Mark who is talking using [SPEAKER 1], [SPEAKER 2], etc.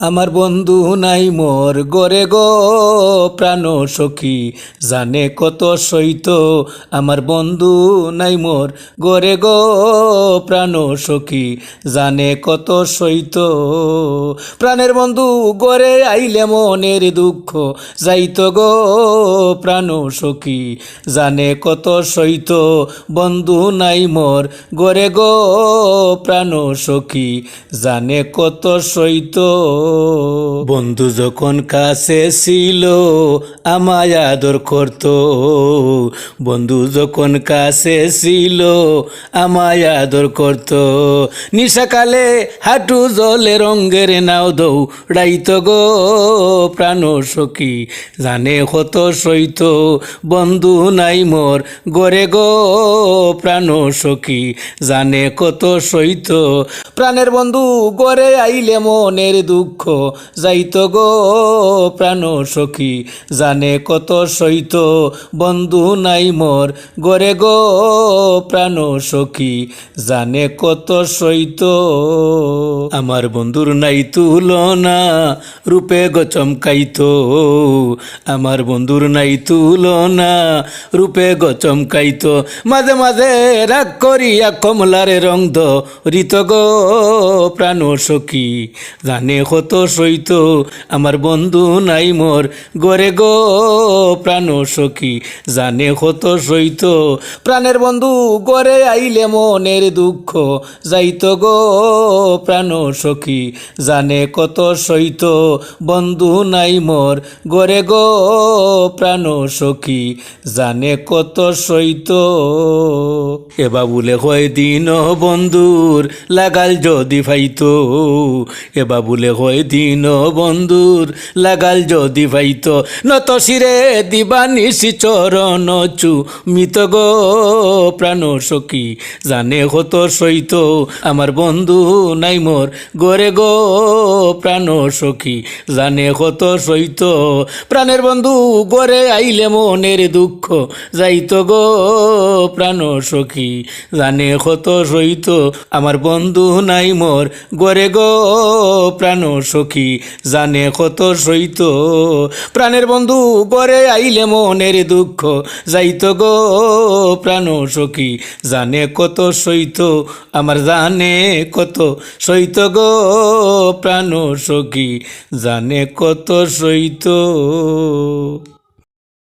[SPEAKER 1] আমার বন্ধু নাই মোর গরে গো, প্রাণ সখী, জানে কত সইত আমার বন্ধু নাই মোর গরে গো, প্রাণ সখী, জানে কত সইত প্রাণের বন্ধু গরে আইলে মনের দুঃখ, যাইত গো, প্রাণ সখী, জানে কত সইত বন্ধু নাই মোর গরে গো, প্রাণ সখী, জানে কত সইত বন্ধু যখন কাছে ছিল, আমায় আদর করত। বন্ধু যখন কাছে ছিল, আমায় আদর করত। নিশাকালে হাঁটু জলে রঙ্গের নাও দৌড়াইত গো, প্রাণ সখী। জানে কত সইত বন্ধু নাই মোর গরে গো, প্রাণ সখী। জানে কত সইত প্রাণের বন্ধু গড়ে আইলে মনের দুঃখ যাইত গো প্রাণ সখী। জানে কত সইত বন্ধু নাই মোর গড়ে গো প্রাণ সখী। জানে কত সইত আমার বন্ধুর নাই তুলনা, রূপে গো চমকাইতো। আমার বন্ধুর নাই তুলনা, রূপে গো চমকাইতো। মাঝে মাঝে রাগ করিয়া কমলারে রং ঋত গো প্রাণ সখী। জানে কত সইত আমার বন্ধু নাই মোর। গরে গো প্রাণ সখী, জানে কত সইত। প্রাণের বন্ধু গরে আইলে মনের দুঃখ, যাইত গো প্রাণ সখী, জানে কত সইত। বন্ধু নাই মোর, গরে গো প্রাণ সখী, জানে কত সইত। এ বাবুলে কয় দিন বন্ধুর, লাগাল যদি ফাইতো। এ বাবুলে কয় দিন বন্ধুর লাগাল যদি ভাইত। নত শিরে দিবা নিশি চরণ চু, মিত গো প্রাণ সখী, জানে কত সইত আমার বন্ধু নাই মোর, গরে গো প্রাণ সখী, জানে কত সইত প্রাণের বন্ধু গরে আইলে মনের দুঃখ, যাইত গো প্রাণ সখী, জানে কত সইত আমার বন্ধু নাই মোর, গরে গো প্রাণ সখী জানে কত সইত। প্রাণের বন্ধু গরে আইলে মনের দুঃখ যাইত গো। প্রাণ সখী জানে কত সইত, আমার জানে কত সইত গো। প্রাণ সখী জানে কত সইত।